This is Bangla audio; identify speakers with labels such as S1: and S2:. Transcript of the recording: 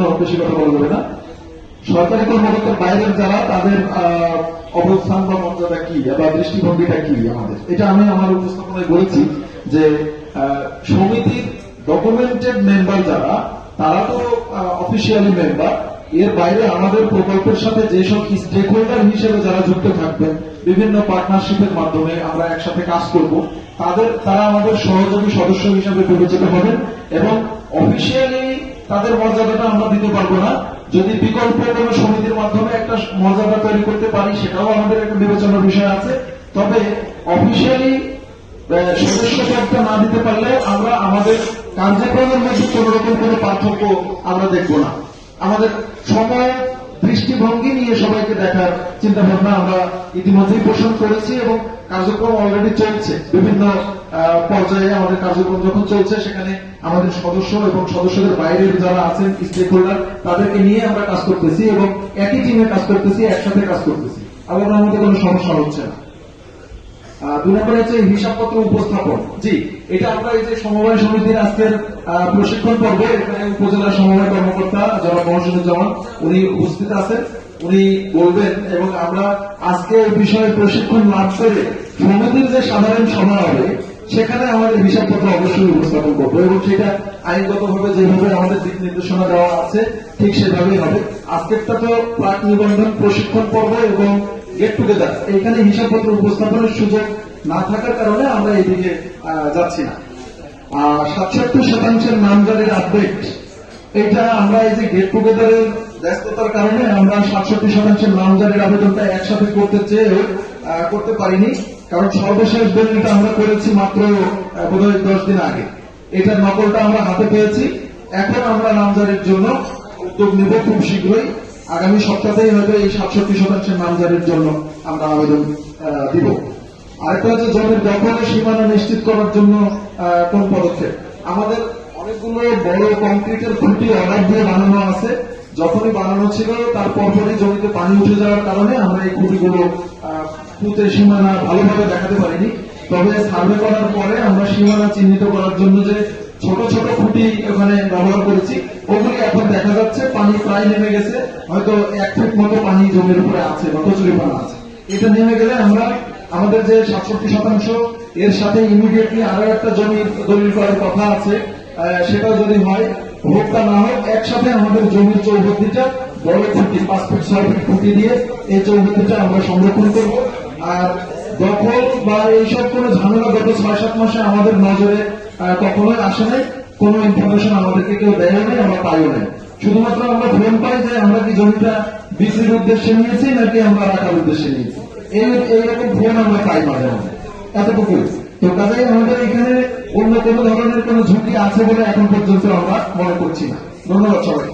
S1: জন্য বেশি কথা বলা যাবে না। সরকারি কর্মকর্তার বাইরের যারা, তাদের অবস্থান বা মর্যাদা কি বা দৃষ্টিভঙ্গিটা কি আমাদের? এটা আমি আমার উপস্থাপনায় বলেছি যে সমিতির ডকুমেন্টেড মেম্বার যারা, তারা তো অফিসিয়ালি মেম্বার এর বাইরে আমাদের প্রকল্পের সাথে যেসব স্টেক হোল্ডার হিসেবে যারা যুক্ত থাকবেন, বিভিন্ন পার্টনারশিপের মাধ্যমে আমরা একসাথে কাজ করব। তাদের, তারা আমাদের সহযোগী সদস্য হিসেবে বিবেচিত হবেন এবং অফিসিয়ালি তাদের মর্যাদাটা আমরা দিতে পারব না। যদি বিকল্প কোনো সমিতির মাধ্যমে একটা মর্যাদা তৈরি করতে পারি, সেটাও আমাদের একটা বিবেচনার বিষয় আছে। তবে অফিসিয়ালি সদস্য না দিতে পারলে আমরা আমাদের কার্যক্রমের মধ্যে কোন রকম কোনো পার্থক্য আমরা দেখব না। আমাদের সময় দৃষ্টিভঙ্গি নিয়ে সবাইকে দেখার চিন্তা ভাবনা আমরা ইতিমধ্যেই পোষণ করেছি এবং কার্যক্রম অলরেডি চলছে। বিভিন্ন পর্যায়ে আমাদের কার্যক্রম যখন চলছে, সেখানে আমাদের সদস্য এবং সদস্যদের বাইরের যারা আছেন স্টেক হোল্ডার তাদেরকে নিয়ে আমরা কাজ করতেছি এবং একই টিমে কাজ করতেছি, একসাথে কাজ করতেছি। আবার আমাদের কোনো সমস্যা হচ্ছে না। দুই নম্বর হচ্ছে হিসাবপত্র উপস্থাপন। জি, এটা আমরা এই যে সমবায় সমিতির আজকের প্রশিক্ষণ পর্বে উপজেলা সমবায় কর্মকর্তা মহাসিনুজ্জামান উনি উপস্থিত আছেন, উনি বলবেন এবং আমরা আজকে এই বিষয়ে প্রশিক্ষণ লাভ করে সমিতির যে সাধারণ সভা হবে, সেখানে আমাদের হিসাবপত্র অবশ্যই উপস্থাপন করব এবং সেটা আইনগতভাবে যেভাবে আমাদের দিক নির্দেশনা দেওয়া আছে, ঠিক সেভাবেই হবে। আজকেরটা তো প্রাক নিবন্ধন, প্রশিক্ষণ পর্ব এবং গেট টুগেদার এখানে হিসাবপত্র উপস্থাপনের সুযোগ না থাকার কারণে আমরা এদিকে যাচ্ছি না। সাতষট্টি শতাংশের নামজারির আপডেট এটা আমরা এই যে গেট টুগেদারের ব্যস্ততার কারণে আমরা সাতষট্টি শতাংশের নামজারির আবেদনটা একসাথে করতে চেয়ে করতে পারিনি। কারণ সর্বশেষ দলিলটা আমরা করেছি মাত্র বোধহয় দশ দিন আগে। এটার নকলটা আমরা হাতে পেয়েছি। এখন আমরা নামজারির জন্য উদ্যোগ নেব খুব শীঘ্রই। আগামী সপ্তাহেই হয়তো এই সাতষট্টি শতাংশের নামজারির জন্য আমরা আবেদন দিব। আরেকটা হচ্ছে জমির দখলের সীমানা নিশ্চিত করার জন্য কোন পদক্ষেপ? আমাদের অনেকগুলো বড় কংক্রিটের খুঁটি অর্ডার দিয়ে বানানো আছে। যখনই বানানো ছিল, তার পরপরই জমিতে পানি উঠে যাওয়ার কারণে আমরা এই খুঁটিগুলো খুঁতের সীমানা ভালোভাবে দেখাতে পারিনি। তবে সার্ভে করার পরে আমরা সীমানা চিহ্নিত করার জন্য যে ছোট ছোট খুঁটি ওখানে ব্যবহার করেছি, ওগুলি এখন দেখা যাচ্ছে পানি প্রায় নেমে গেছে। হয়তো এক ফুট মতো পানি জমির উপরে আছে বা কচুরিপানা আছে। এটা নেমে গেলে আমরা আমাদের যে সাতষট্টি শতাংশ, এর সাথে ইমিডিয়েটলি আরও একটা জমি দলিল করার কথা আছে। সেটাও যদি হয়, ভোক্তা না হোক, একসাথে আমাদের জমির চৌহদ্দিটা বড় খুঁটি পাঁচ ফিট, ছয় ফিট খুঁটি দিয়ে এই চৌহদ্দিটা আমরা সংরক্ষণ করব। আর দখল বা এইসব কোনো ঝামেলা গত ছয় সাত মাসে আমাদের নজরে কখনোই আসে নাই। কোনো ইনফরমেশন আমাদেরকে কেউ দেয় নাই, আমরা পাইও নাই। শুধুমাত্র আমরা ফোন পাই যে আমরা কি জমিটা বিক্রির উদ্দেশ্যে নিয়েছি নাকি আমরা রাখার উদ্দেশ্যে নিয়েছি? এই এইরকম ফোন আমরা পাই মাঝে মাঝে। এতটুকু তো কাজেই আমাদের এখানে অন্য কোনো ধরনের কোনো ঝুঁকি আছে বলে এখন পর্যন্ত আমরা মনে করছি না। ধন্যবাদ সবাই